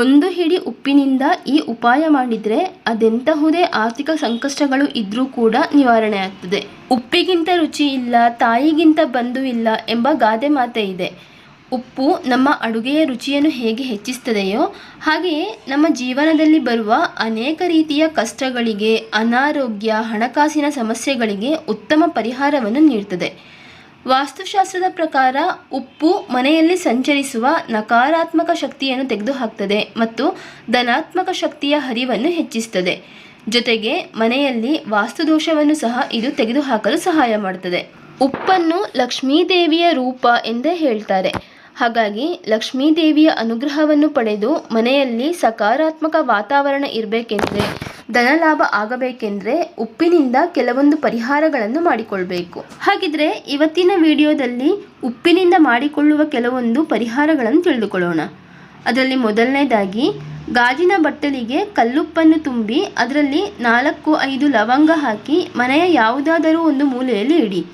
ಒಂದು ಹಿಡಿ ಉಪ್ಪಿನಿಂದ ಈ ಉಪಾಯ ಮಾಡಿದರೆ ಅದೆಂತಹುದೇ ಆರ್ಥಿಕ ಸಂಕಷ್ಟಗಳು ಇದ್ರೂ ಕೂಡ ನಿವಾರಣೆ ಆಗ್ತದೆ. ಉಪ್ಪಿಗಿಂತ ರುಚಿ ಇಲ್ಲ, ತಾಯಿಗಿಂತ ಬಂಧು ಇಲ್ಲ ಎಂಬ ಗಾದೆ ಮಾತೆ ಇದೆ. ಉಪ್ಪು ನಮ್ಮ ಅಡುಗೆಯ ರುಚಿಯನ್ನು ಹೇಗೆ ಹೆಚ್ಚಿಸ್ತದೆಯೋ ಹಾಗೆಯೇ ನಮ್ಮ ಜೀವನದಲ್ಲಿ ಬರುವ ಅನೇಕ ರೀತಿಯ ಕಷ್ಟಗಳಿಗೆ, ಅನಾರೋಗ್ಯ, ಹಣಕಾಸಿನ ಸಮಸ್ಯೆಗಳಿಗೆ ಉತ್ತಮ ಪರಿಹಾರವನ್ನು ನೀಡ್ತದೆ. ವಾಸ್ತುಶಾಸ್ತ್ರದ ಪ್ರಕಾರ ಉಪ್ಪು ಮನೆಯಲ್ಲಿ ಸಂಚರಿಸುವ ನಕಾರಾತ್ಮಕ ಶಕ್ತಿಯನ್ನು ತೆಗೆದುಹಾಕ್ತದೆ ಮತ್ತು ಧನಾತ್ಮಕ ಶಕ್ತಿಯ ಹರಿವನ್ನು ಹೆಚ್ಚಿಸುತ್ತದೆ ಜೊತೆಗೆ ಮನೆಯಲ್ಲಿ ವಾಸ್ತುದೋಷವನ್ನು ಸಹ ಇದು ತೆಗೆದುಹಾಕಲು ಸಹಾಯ ಮಾಡುತ್ತದೆ ಉಪ್ಪನ್ನು ಲಕ್ಷ್ಮೀದೇವಿಯ ರೂಪ ಎಂದೇ ಹೇಳ್ತಾರೆ. ಹಾಗಾಗಿ ಲಕ್ಷ್ಮೀದೇವಿಯ ಅನುಗ್ರಹವನ್ನು ಪಡೆದು ಮನೆಯಲ್ಲಿ ಸಕಾರಾತ್ಮಕ ವಾತಾವರಣ ಇರಬೇಕೆಂದ್ರೆ ಧನಲಾಭ ಆಗಬೇಕೆಂದ್ರೆ ಉಪ್ಪಿನಿಂದ ಕೆಲವೊಂದು ಪರಿಹಾರಗಳನ್ನು ಮಾಡಿಕೊಳ್ಬೇಕು. ಹಾಗಿದ್ರೆ ಇವತ್ತಿನ ವಿಡಿಯೋದಲ್ಲಿ ಉಪ್ಪಿನಿಂದ ಮಾಡಿಕೊಳ್ಳುವ ಕೆಲವೊಂದು ಪರಿಹಾರಗಳನ್ನು ತಿಳಿದುಕೊಳ್ಳೋಣ. ಅದರಲ್ಲಿ ಮೊದಲನೇದಾಗಿ, ಗಾಜಿನ ಬಟ್ಟಲಿಗೆ ಕಲ್ಲುಪ್ಪನ್ನು ತುಂಬಿ ಅದರಲ್ಲಿ ನಾಲ್ಕು ಐದು ಲವಂಗ ಹಾಕಿ ಮನೆಯ ಯಾವುದಾದರೂ ಒಂದು ಮೂಲೆಯಲ್ಲಿ ಇಡಿ.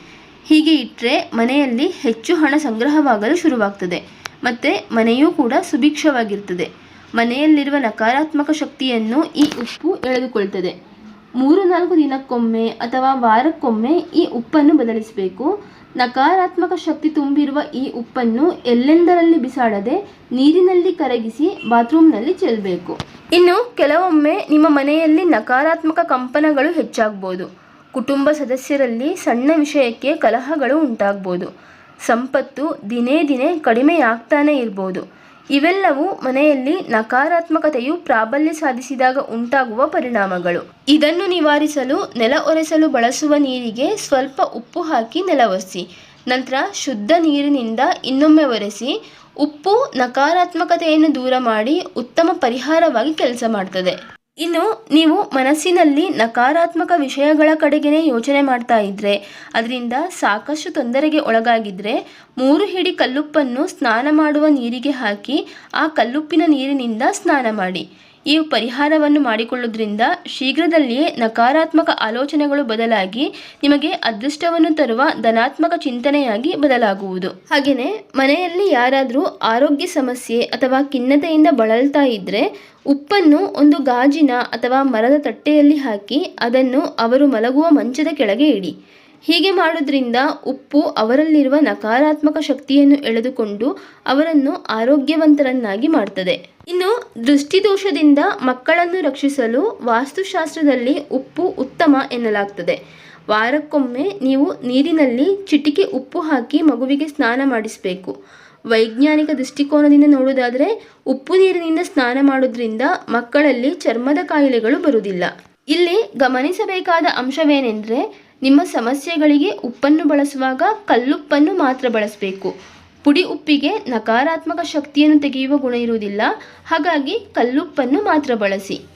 ಹೀಗೆ ಇಟ್ಟರೆ ಮನೆಯಲ್ಲಿ ಹೆಚ್ಚು ಹಣ ಸಂಗ್ರಹವಾಗಲು ಶುರುವಾಗ್ತದೆ. ಮತ್ತು ಮನೆಯೂ ಕೂಡ ಸುಭಿಕ್ಷವಾಗಿರ್ತದೆ. ಮನೆಯಲ್ಲಿರುವ ನಕಾರಾತ್ಮಕ ಶಕ್ತಿಯನ್ನು ಈ ಉಪ್ಪು ಎಳೆದುಕೊಳ್ತದೆ. ಮೂರು ನಾಲ್ಕು ದಿನಕ್ಕೊಮ್ಮೆ ಅಥವಾ ವಾರಕ್ಕೊಮ್ಮೆ ಈ ಉಪ್ಪನ್ನು ಬದಲಿಸಬೇಕು. ನಕಾರಾತ್ಮಕ ಶಕ್ತಿ ತುಂಬಿರುವ ಈ ಉಪ್ಪನ್ನು ಎಲ್ಲೆಂದರಲ್ಲಿ ಬಿಸಾಡದೆ ನೀರಿನಲ್ಲಿ ಕರಗಿಸಿ ಬಾತ್ರೂಮ್ನಲ್ಲಿ ಚೆಲ್ಲಬೇಕು ಇನ್ನು ಕೆಲವೊಮ್ಮೆ ನಿಮ್ಮ ಮನೆಯಲ್ಲಿ ನಕಾರಾತ್ಮಕ ಕಂಪನಗಳು ಹೆಚ್ಚಾಗ್ಬೋದು. ಕುಟುಂಬ ಸದಸ್ಯರಲ್ಲಿ ಸಣ್ಣ ವಿಷಯಕ್ಕೆ ಕಲಹಗಳು ಉಂಟಾಗ್ಬೋದು. ಸಂಪತ್ತು ದಿನೇ ದಿನೇ ಕಡಿಮೆಯಾಗ್ತಾನೆ ಇರ್ಬೋದು. ಇವೆಲ್ಲವೂ ಮನೆಯಲ್ಲಿ ನಕಾರಾತ್ಮಕತೆಯು ಪ್ರಾಬಲ್ಯ ಸಾಧಿಸಿದಾಗ ಉಂಟಾಗುವ ಪರಿಣಾಮಗಳು. ಇದನ್ನು ನಿವಾರಿಸಲು, ನೆಲ ಒರೆಸಲು ಬಳಸುವ ನೀರಿಗೆ ಸ್ವಲ್ಪ ಉಪ್ಪು ಹಾಕಿ ನೆಲ ಒರೆಸಿ, ನಂತರ ಶುದ್ಧ ನೀರಿನಿಂದ ಇನ್ನೊಮ್ಮೆ ಒರೆಸಿ, ಉಪ್ಪು ನಕಾರಾತ್ಮಕತೆಯನ್ನು ದೂರ ಮಾಡಿ ಉತ್ತಮ ಪರಿಹಾರವಾಗಿ ಕೆಲಸ ಮಾಡ್ತದೆ. ಇನ್ನು ನೀವು ಮನಸ್ಸಿನಲ್ಲಿ ನಕಾರಾತ್ಮಕ ವಿಷಯಗಳ ಕಡೆಗೇನೆ ಯೋಚನೆ ಮಾಡ್ತಾ ಇದ್ದರೆ ಅದರಿಂದ ಸಾಕಷ್ಟು ತೊಂದರೆಗೆ ಒಳಗಾಗಿದ್ರೆ ಮೂರು ಹಿಡಿ ಕಲ್ಲುಪ್ಪನ್ನು ಸ್ನಾನ ಮಾಡುವ ನೀರಿಗೆ ಹಾಕಿ ಆ ಕಲ್ಲುಪ್ಪಿನ ನೀರಿನಿಂದ ಸ್ನಾನ ಮಾಡಿ. ಈ ಪರಿಹಾರವನ್ನು ಮಾಡಿಕೊಳ್ಳುವುದರಿಂದ ಶೀಘ್ರದಲ್ಲಿಯೇ ನಕಾರಾತ್ಮಕ ಆಲೋಚನೆಗಳು ಬದಲಾಗಿ ನಿಮಗೆ ಅದೃಷ್ಟವನ್ನು ತರುವ ಧನಾತ್ಮಕ ಚಿಂತನೆಯಾಗಿ ಬದಲಾಗುವುದು. ಹಾಗೆಯೇ ಮನೆಯಲ್ಲಿ ಯಾರಾದರೂ ಆರೋಗ್ಯ ಸಮಸ್ಯೆ ಅಥವಾ ಖಿನ್ನತೆಯಿಂದ ಬಳಲ್ತಾ ಇದ್ದರೆ ಉಪ್ಪನ್ನು ಒಂದು ಗಾಜಿನ ಅಥವಾ ಮರದ ತಟ್ಟೆಯಲ್ಲಿ ಹಾಕಿ ಅದನ್ನು ಅವರು ಮಲಗುವ ಮಂಚದ ಕೆಳಗೆ ಇಡಿ. ಹೀಗೆ ಮಾಡೋದ್ರಿಂದ ಉಪ್ಪು ಅವರಲ್ಲಿರುವ ನಕಾರಾತ್ಮಕ ಶಕ್ತಿಯನ್ನು ಎಳೆದುಕೊಂಡು ಅವರನ್ನು ಆರೋಗ್ಯವಂತರನ್ನಾಗಿ ಮಾಡ್ತದೆ. ಇನ್ನು ದೃಷ್ಟಿದೋಷದಿಂದ ಮಕ್ಕಳನ್ನು ರಕ್ಷಿಸಲು ವಾಸ್ತುಶಾಸ್ತ್ರದಲ್ಲಿ ಉಪ್ಪು ಉತ್ತಮ ಎನ್ನಲಾಗ್ತದೆ. ವಾರಕ್ಕೊಮ್ಮೆ ನೀವು ನೀರಿನಲ್ಲಿ ಚಿಟಿಕೆ ಉಪ್ಪು ಹಾಕಿ ಮಗುವಿಗೆ ಸ್ನಾನ ಮಾಡಿಸಬೇಕು. ವೈಜ್ಞಾನಿಕ ದೃಷ್ಟಿಕೋನದಿಂದ ನೋಡುವುದಾದರೆ ಉಪ್ಪು ನೀರಿನಿಂದ ಸ್ನಾನ ಮಾಡೋದ್ರಿಂದ ಮಕ್ಕಳಲ್ಲಿ ಚರ್ಮದ ಕಾಯಿಲೆಗಳು ಬರುವುದಿಲ್ಲ. ಇಲ್ಲಿ ಗಮನಿಸಬೇಕಾದ ಅಂಶವೇನೆಂದರೆ ನಿಮ್ಮ ಸಮಸ್ಯೆಗಳಿಗೆ ಉಪ್ಪನ್ನು ಬಳಸುವಾಗ ಕಲ್ಲುಪ್ಪನ್ನು ಮಾತ್ರ ಬಳಸಬೇಕು. ಪುಡಿ ಉಪ್ಪಿಗೆ ನಕಾರಾತ್ಮಕ ಶಕ್ತಿಯನ್ನು ತೆಗೆಯುವ ಗುಣ ಇರುವುದಿಲ್ಲ. ಹಾಗಾಗಿ ಕಲ್ಲುಪ್ಪನ್ನು ಮಾತ್ರ ಬಳಸಿ.